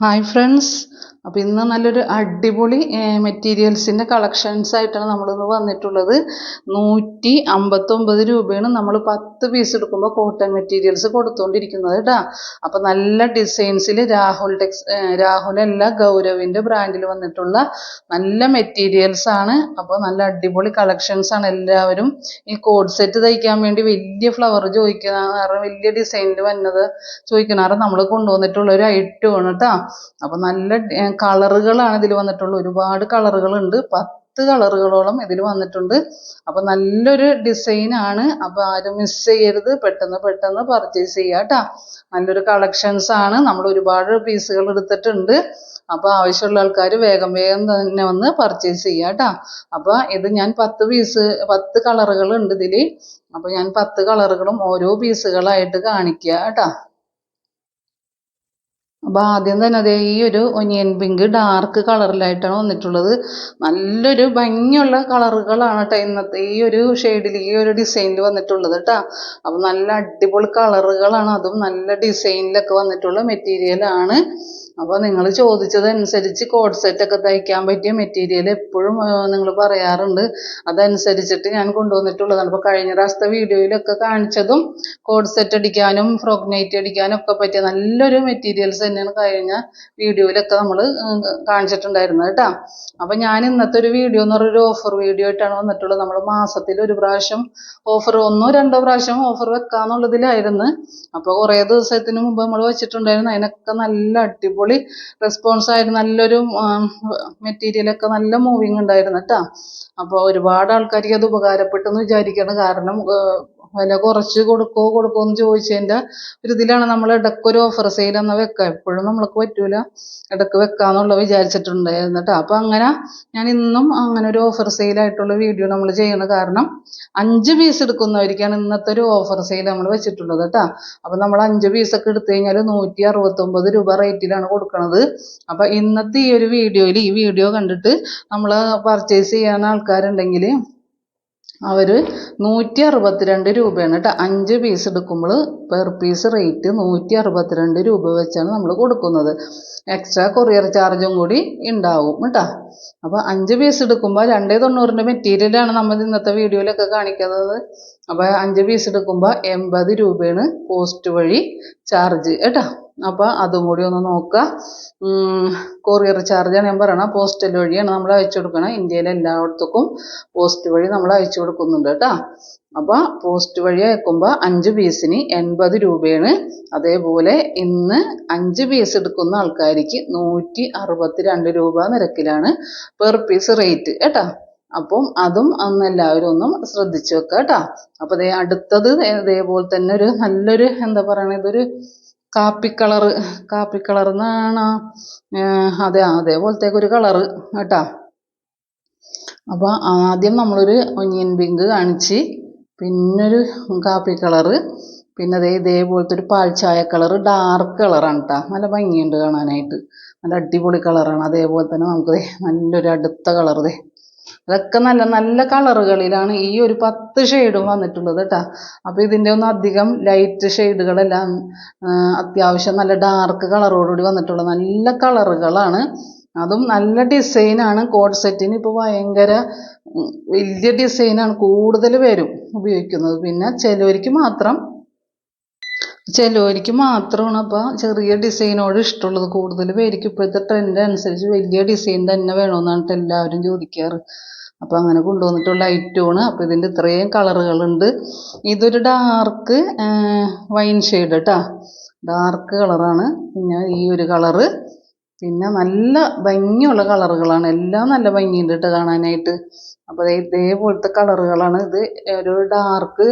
Hi friends അപ്പോൾ ഇന്ന് നല്ലൊരു അടിപൊളി മെറ്റീരിയൽസിന്റെ കളക്ഷൻസ് ആയിട്ടാണ് നമ്മളിന്ന് വന്നിട്ടുള്ളത്. നൂറ്റി അമ്പത്തൊമ്പത് രൂപയാണ് നമ്മൾ പത്ത് പീസ് എടുക്കുമ്പോൾ കോട്ടൺ മെറ്റീരിയൽസ് കൊടുത്തുകൊണ്ടിരിക്കുന്നത് കേട്ടോ അപ്പോൾ നല്ല ഡിസൈൻസിൽ രാഹുൽ ടെക്സ് രാഹുലല്ല ഗൗരവിന്റെ ബ്രാൻഡിൽ വന്നിട്ടുള്ള നല്ല മെറ്റീരിയൽസ് ആണ്. അപ്പോൾ നല്ല അടിപൊളി കളക്ഷൻസ് ആണ് എല്ലാവരും. ഈ കോഡ് സെറ്റ് തയ്ക്കാൻ വേണ്ടി വലിയ ഫ്ലവർ ചോദിക്കുന്ന വലിയ ഡിസൈനിൽ വന്നത് ചോദിക്കുന്ന നമ്മൾ കൊണ്ടുവന്നിട്ടുള്ള ഒരു ഐറ്റമാണ് കേട്ടോ അപ്പോൾ നല്ല കളറുകളാണ് ഇതിൽ വന്നിട്ടുള്ളത് ഒരുപാട് കളറുകളുണ്ട്. പത്ത് കളറുകളോളം ഇതിൽ വന്നിട്ടുണ്ട്. അപ്പോൾ നല്ലൊരു ഡിസൈനാണ്. അപ്പോൾ ആരും മിസ് ചെയ്യരുത്. പെട്ടെന്ന് പെട്ടെന്ന് പർച്ചേസ് ചെയ്യുക കേട്ടോ നല്ലൊരു കളക്ഷൻസ് ആണ്. നമ്മൾ ഒരുപാട് പീസുകൾ എടുത്തിട്ടുണ്ട്. അപ്പോൾ ആവശ്യമുള്ള ആൾക്കാർ വേഗം വേഗം തന്നെ വന്ന് പർച്ചേസ് ചെയ്യുക കേട്ടോ അപ്പോൾ ഇത് ഞാൻ പത്ത് പീസ് പത്ത് കളറുകളുണ്ട് ഇതിൽ. അപ്പോൾ ഞാൻ പത്ത് കളറുകളും ഓരോ പീസുകളായിട്ട് കാണിക്കുക അപ്പോൾ ആദ്യം തന്നെ അതേ ഈ ഒരു ഒനിയൻ പിങ്ക് ഡാർക്ക് കളറിലായിട്ടാണ് വന്നിട്ടുള്ളത്. നല്ലൊരു ഭംഗിയുള്ള കളറുകളാണ് കേട്ടോ ഇന്നത്തെ ഈ ഒരു ഷെയ്ഡിൽ ഈ ഒരു ഡിസൈനിൽ വന്നിട്ടുള്ളത് കേട്ടോ അപ്പോൾ നല്ല അടിപൊളി കളറുകളാണ്. അതും നല്ല ഡിസൈനിലൊക്കെ വന്നിട്ടുള്ള മെറ്റീരിയലാണ്. അപ്പോൾ നിങ്ങൾ ചോദിച്ചതനുസരിച്ച് കോഡ് സെറ്റൊക്കെ തയ്ക്കാൻ പറ്റിയ മെറ്റീരിയൽ എപ്പോഴും നിങ്ങൾ പറയാറുണ്ട്. അതനുസരിച്ചിട്ട് ഞാൻ കൊണ്ടുവന്നിട്ടുള്ളതാണ്. അപ്പോൾ കഴിഞ്ഞ പ്രാവശ്യത്തെ വീഡിയോയിലൊക്കെ കാണിച്ചതും കോഡ് സെറ്റ് അടിക്കാനും ഫ്രോക്ക് നൈറ്റ് അടിക്കാനും ഒക്കെ പറ്റിയ നല്ലൊരു മെറ്റീരിയൽസ് തന്നെയാണ് കഴിഞ്ഞ വീഡിയോയിലൊക്കെ നമ്മൾ കാണിച്ചിട്ടുണ്ടായിരുന്നത് കേട്ടോ. അപ്പോൾ ഞാൻ ഇന്നത്തെ ഒരു വീഡിയോ എന്ന് പറഞ്ഞൊരു ഓഫർ വീഡിയോ ആയിട്ടാണ് വന്നിട്ടുള്ളത്. നമ്മൾ മാസത്തിൽ ഒരു പ്രാവശ്യം ഓഫർ ഒന്നോ രണ്ടോ പ്രാവശ്യം ഓഫർ വെക്കാന്നുള്ളതിലായിരുന്നു. അപ്പോൾ കുറേ ദിവസത്തിന് മുമ്പ് നമ്മൾ വെച്ചിട്ടുണ്ടായിരുന്നു. അതിനൊക്കെ നല്ല അടിപൊളി റെസ്പോൺസ് ആയിരുന്നു നല്ലൊരു മെറ്റീരിയലൊക്കെ നല്ല മൂവിങ് ഉണ്ടായിരുന്നു കേട്ടോ അപ്പോൾ ഒരുപാട് ആൾക്കാർക്ക് അത് ഉപകാരപ്പെട്ടെന്ന് വിചാരിക്കുന്നു കാരണം വില കുറച്ച് കൊടുക്കോ കൊടുക്കോ എന്ന് ചോദിച്ചതിന്റെ ഒരു ഇതിലാണ് നമ്മൾ ഇടയ്ക്കൊരു ഓഫർ സെയിൽ എന്ന് വെക്കുക എപ്പോഴും നമ്മൾക്ക് പറ്റൂല. ഇടയ്ക്ക് വെക്കാന്നുള്ള വിചാരിച്ചിട്ടുണ്ടായിരുന്നു കേട്ടോ അപ്പോൾ അങ്ങനെ ഞാൻ ഇന്നും അങ്ങനെ ഒരു ഓഫർ സെയിലായിട്ടുള്ള വീഡിയോ നമ്മൾ ചെയ്യണം കാരണം അഞ്ച് പീസ് എടുക്കുന്നവർക്കാണ് ഇന്നത്തെ ഒരു ഓഫർ സെയിൽ നമ്മൾ വെച്ചിട്ടുള്ളത് കേട്ടോ. അപ്പോൾ നമ്മൾ അഞ്ച് പീസൊക്കെ എടുത്തു കഴിഞ്ഞാൽ നൂറ്റി അറുപത്തൊമ്പത് രൂപ റേറ്റിലാണ് കൊടുക്കുന്നത് അപ്പോൾ ഇന്നത്തെ ഈ ഒരു വീഡിയോയിൽ ഈ വീഡിയോ കണ്ടിട്ട് നമ്മൾ പർച്ചേസ് ചെയ്യാൻ ആൾക്കാരുണ്ടെങ്കിൽ അവർ നൂറ്റി അറുപത്തിരണ്ട് രൂപയാണ് കേട്ടോ. അഞ്ച് പീസ് എടുക്കുമ്പോൾ പെർ പീസ് റേറ്റ് നൂറ്റി അറുപത്തിരണ്ട് രൂപ വെച്ചാണ് നമ്മൾ കൊടുക്കുന്നത്. എക്സ്ട്രാ കൊറിയർ ചാർജും കൂടി ഉണ്ടാവും കേട്ടോ. അപ്പോൾ അഞ്ച് പീസ് എടുക്കുമ്പോൾ രണ്ടേ തൊണ്ണൂറിന്റെ മെറ്റീരിയലാണ് നമ്മൾ ഇന്നത്തെ വീഡിയോയിലൊക്കെ കാണിക്കുന്നത്. അപ്പോൾ അഞ്ച് പീസ് എടുക്കുമ്പോൾ എൺപത് രൂപയാണ് പോസ്റ്റ് വഴി ചാർജ് കേട്ടോ. അപ്പോൾ അതും കൂടി ഒന്ന് നോക്കുക. കൊറിയർ ചാർജാണ് ഞാൻ പറയണത് പോസ്റ്റൽ വഴിയാണ് നമ്മൾ അയച്ചു കൊടുക്കണം. ഇന്ത്യയിലെ എല്ലായിടത്തേക്കും പോസ്റ്റ് വഴി നമ്മൾ അയച്ചു കൊടുക്കുന്നുണ്ട് കേട്ടോ. അപ്പോൾ പോസ്റ്റ് വഴി അയക്കുമ്പോൾ അഞ്ച് പീസിന് എൺപത് രൂപയാണ്. അതേപോലെ ഇന്ന് അഞ്ച് പീസ് എടുക്കുന്ന ആൾക്കാർക്ക് നൂറ്റി അറുപത്തി രണ്ട് രൂപ നിരക്കിലാണ് പെർ പീസ് റേറ്റ് കേട്ടോ. അപ്പം അതും അന്ന് എല്ലാവരും ഒന്നും ശ്രദ്ധിച്ചു വെക്കുക കേട്ടോ അപ്പോൾ ദേ അടുത്തത് ഇതേപോലെ തന്നെ ഒരു നല്ലൊരു എന്താ പറയണ ഇതൊരു കാപ്പി കളറ് കാപ്പി കളർ എന്നാണ് അതെ അതേപോലത്തെ ഒരു കളറ് കേട്ടോ. അപ്പോൾ ആദ്യം നമ്മളൊരു ഒനിയൻ പിങ്ക് കാണിച്ച് പിന്നൊരു കാപ്പി കളറ് പിന്നെ അതേ ഇതേപോലത്തെ ഒരു പാൽച്ചായ കളറ് ഡാർക്ക് കളറാണ് കേട്ടോ നല്ല ഭംഗിയുണ്ട് കാണാനായിട്ട്. നല്ല അടിപൊളി കളറാണ്. അതേപോലെ തന്നെ നമുക്ക് നല്ലൊരു അടുത്ത കളർ ദേ. അതൊക്കെ നല്ല നല്ല കളറുകളിലാണ് ഈ ഒരു പത്ത് ഷെയ്ഡും വന്നിട്ടുള്ളത് കേട്ടോ അപ്പോൾ ഇതിന്റെ ഒന്നും അധികം ലൈറ്റ് ഷെയ്ഡുകളെല്ലാം അത്യാവശ്യം നല്ല ഡാർക്ക് കളറോടുകൂടി വന്നിട്ടുള്ള നല്ല കളറുകളാണ്. അതും നല്ല ഡിസൈനാണ് കോഡ് സെറ്റിന് ഇപ്പോൾ ഭയങ്കര വലിയ ഡിസൈനാണ് കൂടുതൽ പേരും ഉപയോഗിക്കുന്നത്. പിന്നെ ചിലവർക്ക് മാത്രം ചിലവർക്ക് മാത്രമാണ് അപ്പോൾ ചെറിയ ഡിസൈനോട് ഇഷ്ടമുള്ളത് കൂടുതൽ പേർക്ക് ഇപ്പോഴത്തെ ട്രെൻഡ് അനുസരിച്ച് വലിയ ഡിസൈൻ തന്നെ വേണമെന്നാണ് എല്ലാവരും ചോദിക്കാറ്. അപ്പോൾ അങ്ങനെ കൊണ്ടുവന്നിട്ടുള്ള ഐറ്റമാണ് അപ്പോൾ ഇതിന്റെ ഇത്രയും കളറുകളുണ്ട് ഇതൊരു ഡാർക്ക് വൈൻ ഷെയ്ഡ് കേട്ടോ ഡാർക്ക് കളറാണ് പിന്നെ ഈ ഒരു കളറ് പിന്നെ നല്ല ഭംഗിയുള്ള കളറുകളാണ് എല്ലാം നല്ല ഭംഗിയുണ്ട് കേട്ടോ കാണാനായിട്ട്. അപ്പോൾ ഇതേപോലത്തെ കളറുകളാണ് ഇത്. ഒരു ഡാർക്ക്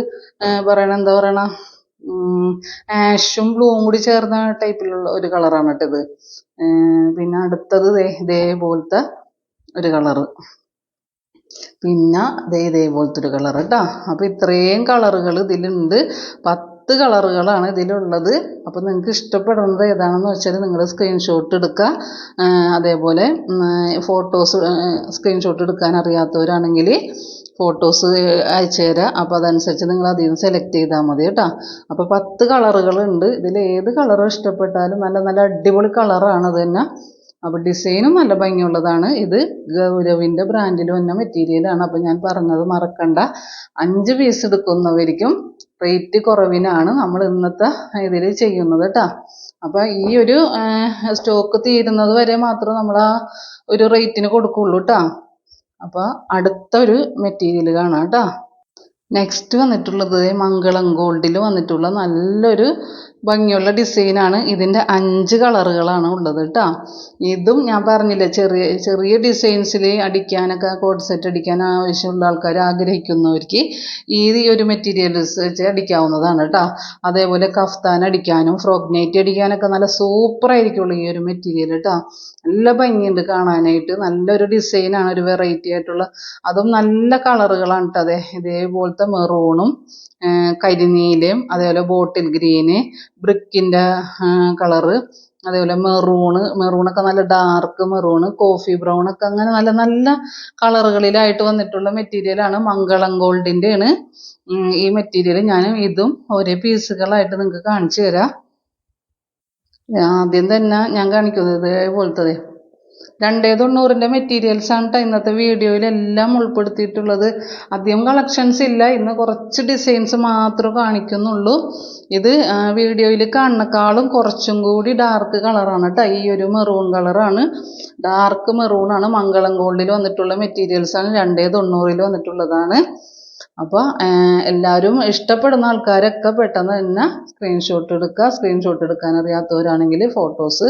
പറയണ എന്താ പറയണ? ആഷും ബ്ലൂവും കൂടി ചേർന്ന ടൈപ്പിലുള്ള ഒരു കളറാണ് ട്ടോ ഇത് പിന്നെ അടുത്തത് ഇതേപോലത്തെ ഒരു കളറ്. പിന്നെ ദേ ഇതേപോലത്തെ ഒരു കളർ കേട്ടോ. അപ്പോൾ ഇത്രയും കളറുകൾ ഇതിലുണ്ട്. പത്ത് കളറുകളാണ് ഇതിലുള്ളത്. അപ്പോൾ നിങ്ങൾക്ക് ഇഷ്ടപ്പെടുന്നത് ഏതാണെന്ന് വെച്ചാൽ നിങ്ങൾ സ്ക്രീൻഷോട്ട് എടുക്കുക അതേപോലെ ഫോട്ടോസ് സ്ക്രീൻഷോട്ട് എടുക്കാൻ അറിയാത്തവരാണെങ്കിൽ ഫോട്ടോസ് അയച്ചു തരാം. അപ്പോൾ അതനുസരിച്ച് നിങ്ങൾ അതിൽ നിന്ന് സെലക്ട് ചെയ്താൽ മതി കേട്ടോ. അപ്പോൾ പത്ത് കളറുകളുണ്ട്. ഇതിൽ ഏത് കളറും ഇഷ്ടപ്പെട്ടാലും നല്ല നല്ല അടിപൊളി കളറാണ് അത് തന്നെ. അപ്പോൾ ഡിസൈനും നല്ല ഭംഗിയുള്ളതാണ്. ഇത് ഗൗരവിന്റെ ബ്രാൻഡിൽ വന്ന മെറ്റീരിയലാണ് അപ്പോൾ ഞാൻ പറഞ്ഞത് മറക്കണ്ട. അഞ്ച് പീസ് എടുക്കുന്നവർക്കും റേറ്റ് കുറവിനാണ് നമ്മൾ ഇന്നത്തെ ഇതിൽ ചെയ്യുന്നത് കേട്ടോ അപ്പോൾ ഈ ഒരു സ്റ്റോക്ക് തീരുന്നത് വരെ മാത്രം നമ്മൾ ആ ഒരു റേറ്റിന് കൊടുക്കുള്ളൂ കേട്ടോ അപ്പോൾ അടുത്തൊരു മെറ്റീരിയൽ കാണാം കേട്ടോ നെക്സ്റ്റ് വന്നിട്ടുള്ളത് മംഗളം ഗോൾഡിൽ വന്നിട്ടുള്ള നല്ലൊരു ഭംഗിയുള്ള ഡിസൈനാണ്. ഇതിന്റെ അഞ്ച് കളറുകളാണ് ഉള്ളത് കേട്ടോ. ഇതും ഞാൻ പറഞ്ഞില്ലേ ചെറിയ ചെറിയ ഡിസൈൻസിൽ അടിക്കാനൊക്കെ കോഡ് സെറ്റ് അടിക്കാൻ ആവശ്യമുള്ള ആൾക്കാർ ആഗ്രഹിക്കുന്നവർക്ക് ഈ ഒരു മെറ്റീരിയൽസ് വെച്ച് അടിക്കാവുന്നതാണ് കേട്ടോ. അതേപോലെ കഫ്താൻ അടിക്കാനും ഫ്രോക്ക് നൈറ്റ് അടിക്കാനൊക്കെ നല്ല സൂപ്പർ ആയിരിക്കുള്ളൂ ഈ ഒരു മെറ്റീരിയൽ കേട്ടോ. നല്ല ഭംഗിയുണ്ട് കാണാനായിട്ട്. നല്ലൊരു ഡിസൈനാണ് ഒരു വെറൈറ്റി ആയിട്ടുള്ള. അതും നല്ല കളറുകളാണ് കേട്ടോ. അതെ ഇതേപോലത്തെ മെറൂണും കരിനീലയും അതേപോലെ ബോട്ടിൽ ഗ്രീന് ബ്രിക്കിന്റെ കളറ്. അതേപോലെ മെറൂണ് മെറൂണൊക്കെ നല്ല ഡാർക്ക് മെറൂണ് കോഫി ബ്രൗൺ ഒക്കെ അങ്ങനെ നല്ല നല്ല കളറുകളിലായിട്ട് വന്നിട്ടുള്ള മെറ്റീരിയലാണ് മംഗളം ഗോൾഡിന്റെയാണ് ഈ മെറ്റീരിയൽ ഞാൻ ഇതും ഒരേ പീസുകളായിട്ട് നിങ്ങൾക്ക് കാണിച്ചു തരാം. ആദ്യം തന്നെ ഞാൻ കാണിക്കുന്നത് ഇതേപോലത്തത്. രണ്ടേ തൊണ്ണൂറിന്റെ മെറ്റീരിയൽസ് ആണ് ട്ടോ ഇന്നത്തെ വീഡിയോയിലെല്ലാം ഉൾപ്പെടുത്തിയിട്ടുള്ളത്. അധികം കളക്ഷൻസ് ഇല്ല. ഇന്ന് കുറച്ച് ഡിസൈൻസ് മാത്രമേ കാണിക്കുന്നുള്ളൂ. ഇത് വീഡിയോയിൽ കാണുന്നേക്കാളും കുറച്ചും കൂടി ഡാർക്ക് കളറാണ് കേട്ടോ ഈ ഒരു മെറൂൺ കളറാണ് ഡാർക്ക് മെറൂൺ ആണ്. മംഗളം ഗോൾഡിൽ വന്നിട്ടുള്ള മെറ്റീരിയൽസ് ആണ്. രണ്ടേ തൊണ്ണൂറിൽ വന്നിട്ടുള്ളതാണ്. അപ്പോൾ എല്ലാവരും ഇഷ്ടപ്പെടുന്ന ആൾക്കാരൊക്കെ പെട്ടെന്ന് തന്നെ സ്ക്രീൻഷോട്ട് എടുക്കുക. സ്ക്രീൻഷോട്ട് എടുക്കാൻ അറിയാത്തവരാണെങ്കിൽ ഫോട്ടോസ്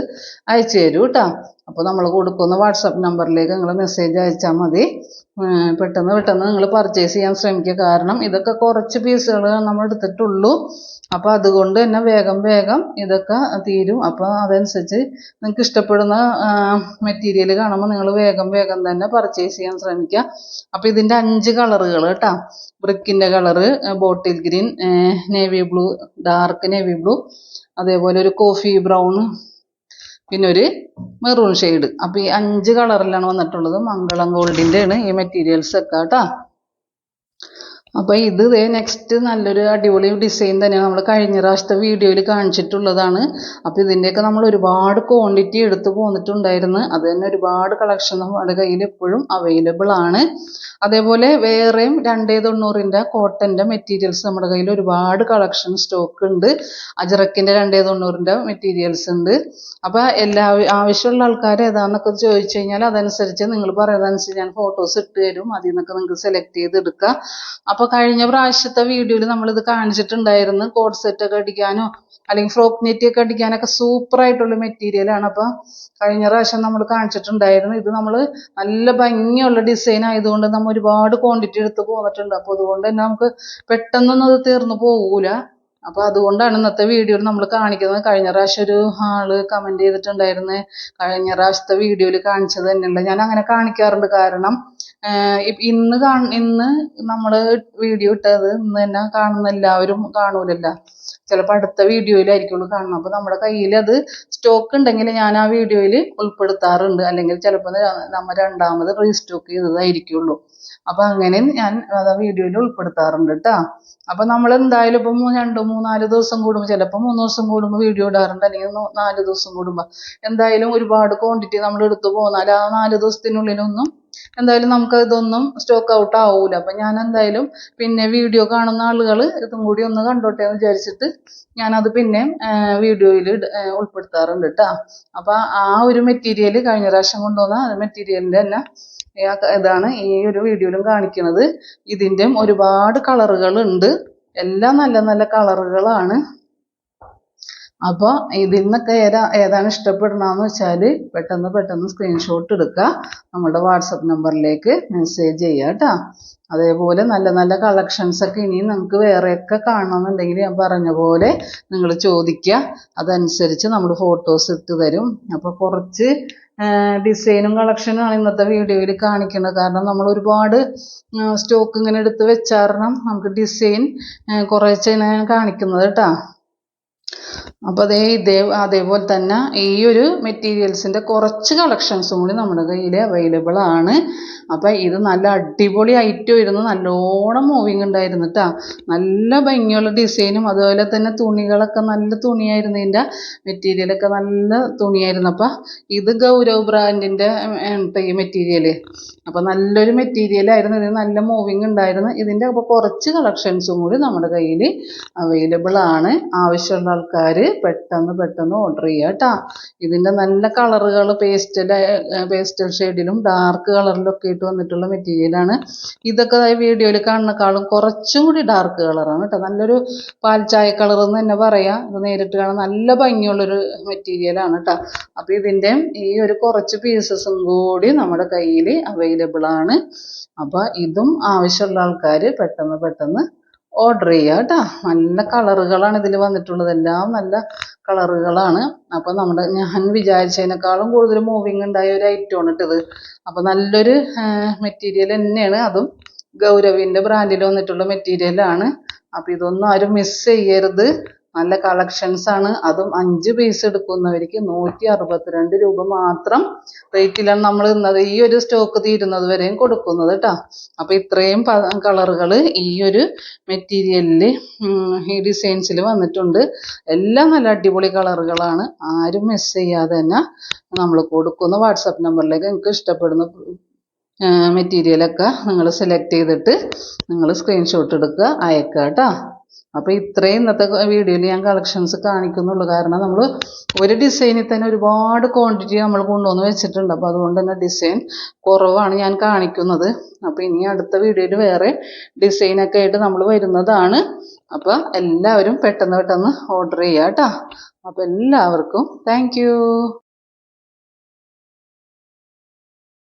അയച്ചു തരൂ കേട്ടോ അപ്പോൾ നമ്മൾ കൊടുക്കുന്ന വാട്സപ്പ് നമ്പറിലേക്ക് നിങ്ങൾ മെസ്സേജ് അയച്ചാൽ മതി. പെട്ടെന്ന് പെട്ടെന്ന് നിങ്ങൾ പർച്ചേസ് ചെയ്യാൻ ശ്രമിക്കുക. കാരണം ഇതൊക്കെ കുറച്ച് പീസുകൾ നമ്മൾ എടുത്തിട്ടുള്ളൂ. അപ്പോൾ അതുകൊണ്ട് തന്നെ വേഗം വേഗം ഇതൊക്കെ തീരും. അപ്പോൾ അതനുസരിച്ച് നിങ്ങൾക്ക് ഇഷ്ടപ്പെടുന്ന മെറ്റീരിയൽ കാണുമ്പോൾ നിങ്ങൾ വേഗം വേഗം തന്നെ പർച്ചേസ് ചെയ്യാൻ ശ്രമിക്കുക. അപ്പോൾ ഇതിന്റെ അഞ്ച് കളറുകൾ കേട്ടോ ബ്രിക്കിന്റെ colour bottle green navy blue dark navy blue അതേപോലെ ഒരു കോഫി ബ്രൗൺ പിന്നെ ഒരു മെറൂൺ ഷെയ്ഡ് അപ്പോൾ ഈ അഞ്ച് കളറിലാണ് വന്നിട്ടുള്ളത്. മംഗളം ഗോൾഡിന്റെ ആണ് ഈ മെറ്റീരിയൽസ് ഒക്കെ കേട്ടോ അപ്പോൾ ഇത് ദേ നെക്സ്റ്റ് നല്ലൊരു അടിപൊളി ഡിസൈൻ തന്നെയാണ് നമ്മൾ കഴിഞ്ഞ പ്രാവശ്യത്തെ വീഡിയോയിൽ കാണിച്ചിട്ടുള്ളതാണ്. അപ്പോൾ ഇതിന്റെയൊക്കെ നമ്മൾ ഒരുപാട് ക്വാണ്ടിറ്റി എടുത്തു പോന്നിട്ടുണ്ടായിരുന്നു. അത് തന്നെ ഒരുപാട് കളക്ഷൻ നമ്മുടെ കയ്യിൽ എപ്പോഴും അവൈലബിൾ ആണ്. അതേപോലെ വേറെയും രണ്ടേ തൊണ്ണൂറിന്റെ കോട്ടന്റെ മെറ്റീരിയൽസ് നമ്മുടെ കയ്യിൽ ഒരുപാട് കളക്ഷൻ സ്റ്റോക്ക് ഉണ്ട്. അജറക്കിന്റെ രണ്ടേ തൊണ്ണൂറിന്റെ മെറ്റീരിയൽസ് ഉണ്ട്. അപ്പോൾ എല്ലാ ആവശ്യമുള്ള ആൾക്കാർ ഏതാണെന്നൊക്കെ ചോദിച്ചു കഴിഞ്ഞാൽ അതനുസരിച്ച് നിങ്ങൾ പറയുന്നതനുസരിച്ച് ഞാൻ ഫോട്ടോസ് ഇട്ട് തരും. അതിൽ നിന്നൊക്കെ നിങ്ങൾക്ക് സെലക്ട് ചെയ്ത് എടുക്കാം അപ്പോൾ കഴിഞ്ഞ പ്രാവശ്യത്തെ വീഡിയോയിൽ ഇത് കാണിച്ചിട്ടുണ്ടായിരുന്നു. കോഡ് സെറ്റ് ഒക്കെ അടിക്കാനോ അല്ലെങ്കിൽ ഫ്രോക്ക് നെറ്റ് ഒക്കെ അടിക്കാനൊക്കെ സൂപ്പർ ആയിട്ടുള്ള മെറ്റീരിയലാണ് അപ്പോൾ കഴിഞ്ഞ പ്രാവശ്യം നമ്മൾ കാണിച്ചിട്ടുണ്ടായിരുന്നു. ഇത് നമ്മൾ നല്ല ഭംഗിയുള്ള ഡിസൈൻ ആയതുകൊണ്ട് നമ്മൾ ഒരുപാട് ക്വാണ്ടിറ്റി എടുത്ത് പോന്നിട്ടുണ്ട്. അപ്പോൾ അതുകൊണ്ട് തന്നെ നമുക്ക് പെട്ടെന്നൊന്നും അത് തീർന്നു പോകൂല അപ്പോൾ അതുകൊണ്ടാണ് ഇന്നത്തെ വീഡിയോയിൽ നമ്മൾ കാണിക്കുന്നത്. കഴിഞ്ഞ പ്രാവശ്യം ഒരു ആൾ കമന്റ് ചെയ്തിട്ടുണ്ടായിരുന്നു. കഴിഞ്ഞ പ്രാവശ്യത്തെ വീഡിയോയിൽ കാണിച്ചത് തന്നെയുണ്ട് ഞാൻ അങ്ങനെ കാണിക്കാറുണ്ട്. കാരണം ഇന്ന് കാണ ഇന്ന് നമ്മൾ വീഡിയോ ഇട്ടത് ഇന്ന് തന്നെ കാണുന്ന എല്ലാവരും കാണൂലല്ലോ. ചിലപ്പോൾ അടുത്ത വീഡിയോയിലായിരിക്കുള്ളൂ കാണണം അപ്പോൾ നമ്മുടെ കയ്യിൽ അത് സ്റ്റോക്ക് ഉണ്ടെങ്കിൽ ഞാൻ ആ വീഡിയോയിൽ ഉൾപ്പെടുത്താറുണ്ട്. അല്ലെങ്കിൽ ചിലപ്പോൾ നമ്മൾ രണ്ടാമത് റീസ്റ്റോക്ക് ചെയ്തതായിരിക്കുള്ളൂ. അപ്പോൾ അങ്ങനെ ഞാൻ അത് വീഡിയോയിൽ ഉൾപ്പെടുത്താറുണ്ട് കേട്ടോ അപ്പോൾ നമ്മൾ എന്തായാലും ഇപ്പം രണ്ട് മൂന്നാൽ ദിവസം കൂടുമ്പോൾ ചിലപ്പോൾ മൂന്ന് ദിവസം കൂടുമ്പോൾ വീഡിയോ ഇടാറുണ്ട്. അല്ലെങ്കിൽ നാല് ദിവസം കൂടുമ്പോൾ എന്തായാലും ഒരുപാട് ക്വാണ്ടിറ്റി നമ്മൾ എടുത്തു പോന്നാൽ ആ നാല് ദിവസത്തിനുള്ളിലൊന്നും എന്തായാലും നമുക്ക് ഇതൊന്നും സ്റ്റോക്ക് ഔട്ട് ആവൂല. അപ്പം ഞാൻ എന്തായാലും പിന്നെ വീഡിയോ കാണുന്ന ആളുകൾ ഇതും കൂടി ഒന്ന് കണ്ടോട്ടെ എന്ന് വിചാരിച്ചിട്ട് ഞാനത് പിന്നെ വീഡിയോയിൽ ഉൾപ്പെടുത്താറുണ്ട് കേട്ടോ അപ്പോൾ ആ ഒരു മെറ്റീരിയൽ കഴിഞ്ഞ പ്രാവശ്യം കൊണ്ടുവന്ന മെറ്റീരിയലിന്റെ തന്നെ ഇതാണ് ഈ ഒരു വീഡിയോയിലും കാണിക്കുന്നത്. ഇതിന്റെ ഒരുപാട് കളറുകൾ ഉണ്ട്. എല്ലാം നല്ല നല്ല കളറുകളാണ് അപ്പോൾ ഇതിൽ നിന്നൊക്കെ ഏതാ ഏതാണ് ഇഷ്ടപ്പെടണമെന്ന് വെച്ചാൽ പെട്ടെന്ന് പെട്ടെന്ന് സ്ക്രീൻഷോട്ട് എടുക്കുക നമ്മുടെ വാട്സപ്പ് നമ്പറിലേക്ക് മെസ്സേജ് ചെയ്യുക കേട്ടോ അതേപോലെ നല്ല നല്ല കളക്ഷൻസ് ഒക്കെ ഇനിയും നിങ്ങൾക്ക് വേറെയൊക്കെ കാണണമെന്നുണ്ടെങ്കിൽ ഞാൻ പറഞ്ഞ പോലെ നിങ്ങൾ ചോദിക്കുക അതനുസരിച്ച് നമ്മൾ ഫോട്ടോസ് ഇട്ട് തരും. അപ്പോൾ കുറച്ച് ഡിസൈനും കളക്ഷനും ആണ് ഇന്നത്തെ വീഡിയോയിൽ കാണിക്കുന്നത് കാരണം നമ്മൾ ഒരുപാട് സ്റ്റോക്ക് ഇങ്ങനെ എടുത്ത് വെച്ചാരണം നമുക്ക് ഡിസൈൻ കുറേശ്ശെയാണ് കാണിക്കുന്നത് കേട്ടോ അപ്പോൾ അതേ ഇതേ അതേപോലെ തന്നെ ഈ ഒരു മെറ്റീരിയൽസിന്റെ കുറച്ച് കളക്ഷൻസും കൂടി നമ്മുടെ കയ്യിൽ അവൈലബിൾ ആണ്. അപ്പോൾ ഇത് നല്ല അടിപൊളി ഐറ്റം ഇരുന്ന് നല്ലോണം മൂവിങ് ഉണ്ടായിരുന്നു കേട്ടോ നല്ല ഭംഗിയുള്ള ഡിസൈനും അതുപോലെ തന്നെ തുണികളൊക്കെ നല്ല തുണിയായിരുന്നു ഇതിന്റെ മെറ്റീരിയലൊക്കെ നല്ല തുണിയായിരുന്നു. അപ്പോൾ ഇത് ഗൗരവ് ബ്രാൻഡിന്റെ ഈ മെറ്റീരിയൽ അപ്പോൾ നല്ലൊരു മെറ്റീരിയലായിരുന്നു ഇതിന് നല്ല മൂവിങ് ഉണ്ടായിരുന്നു. ഇതിന്റെ അപ്പോൾ കുറച്ച് കളക്ഷൻസും കൂടി നമ്മുടെ കയ്യിൽ അവൈലബിൾ ആണ്. ആവശ്യമുള്ള ആൾക്കാർ പെട്ടെന്ന് പെട്ടെന്ന് ഓർഡർ ചെയ്യുക കേട്ടോ ഇതിന്റെ നല്ല കളറുകൾ പേസ്റ്റൽ പേസ്റ്റൽ ഷെയ്ഡിലും ഡാർക്ക് കളറിലൊക്കെ ആയിട്ട് വന്നിട്ടുള്ള മെറ്റീരിയലാണ് ഇതൊക്കെ വീഡിയോയിൽ കാണുന്നേക്കാളും കുറച്ചും കൂടി ഡാർക്ക് കളറാണ് കേട്ടോ നല്ലൊരു പാൽച്ചായ കളർ എന്ന് തന്നെ പറയാം. ഇത് നേരിട്ട് കാണാൻ നല്ല ഭംഗിയുള്ളൊരു മെറ്റീരിയലാണ് കേട്ടോ അപ്പോൾ ഇതിന്റെ ഈ ഒരു കുറച്ച് പീസസും കൂടി നമ്മുടെ കയ്യിൽ അവൈലബിൾ ആണ്. അപ്പോൾ ഇതും ആവശ്യമുള്ള ആൾക്കാർ പെട്ടെന്ന് പെട്ടെന്ന് ഓർഡർ ചെയ്യുക കേട്ടോ. നല്ല കളറുകളാണ് ഇതിൽ വന്നിട്ടുള്ളത്. എല്ലാം നല്ല കളറുകളാണ്. അപ്പോൾ നമ്മുടെ ഞാൻ വിചാരിച്ചതിനേക്കാളും കൂടുതൽ മൂവിങ് ഉണ്ടായ ഒരു ഐറ്റമാണ് ഇത് അപ്പോൾ നല്ലൊരു മെറ്റീരിയൽ തന്നെയാണ്. അതും ഗൗരവിന്റെ ബ്രാൻഡിൽ വന്നിട്ടുള്ള മെറ്റീരിയലാണ് അപ്പോൾ ഇതൊന്നും ആരും മിസ് ചെയ്യരുത്. നല്ല കളക്ഷൻസ് ആണ്. അതും അഞ്ച് പീസ് എടുക്കുന്നവർക്ക് നൂറ്റി അറുപത്തിരണ്ട് രൂപ മാത്രം റേറ്റിലാണ് നമ്മൾ ഇന്നത് ഈ ഒരു സ്റ്റോക്ക് തീരുന്നത് വരെയും കൊടുക്കുന്നത് കേട്ടോ അപ്പോൾ ഇത്രയും കളറുകൾ ഈ ഒരു മെറ്റീരിയലിൽ ഈ ഡിസൈൻസിൽ വന്നിട്ടുണ്ട്. എല്ലാം നല്ല അടിപൊളി കളറുകളാണ് ആരും മിസ് ചെയ്യാതെ തന്നെ നമ്മൾ കൊടുക്കുന്ന വാട്സപ്പ് നമ്പറിലേക്ക് നിങ്ങൾക്ക് ഇഷ്ടപ്പെടുന്ന മെറ്റീരിയലൊക്കെ നിങ്ങൾ സെലക്ട് ചെയ്തിട്ട് നിങ്ങൾ സ്ക്രീൻഷോട്ട് എടുക്കുക അയക്കുക കേട്ടോ അപ്പോൾ ഇത്രയും ഇന്നത്തെ വീഡിയോയിൽ ഞാൻ കളക്ഷൻസ് കാണിക്കുന്നുള്ളൂ. കാരണം നമ്മൾ ഒരു ഡിസൈനിൽ തന്നെ ഒരുപാട് ക്വാണ്ടിറ്റി നമ്മൾ കൊണ്ടുവന്ന് വെച്ചിട്ടുണ്ട്. അപ്പോൾ അതുകൊണ്ട് തന്നെ ഡിസൈൻ കുറവാണ് ഞാൻ കാണിക്കുന്നത്. അപ്പോൾ ഇനി അടുത്ത വീഡിയോയിൽ വേറെ ഡിസൈനൊക്കെ ആയിട്ട് നമ്മൾ വരുന്നതാണ്. അപ്പോൾ എല്ലാവരും പെട്ടെന്ന് പെട്ടെന്ന് ഓർഡർ ചെയ്യുക കേട്ടോ അപ്പോൾ എല്ലാവർക്കും താങ്ക്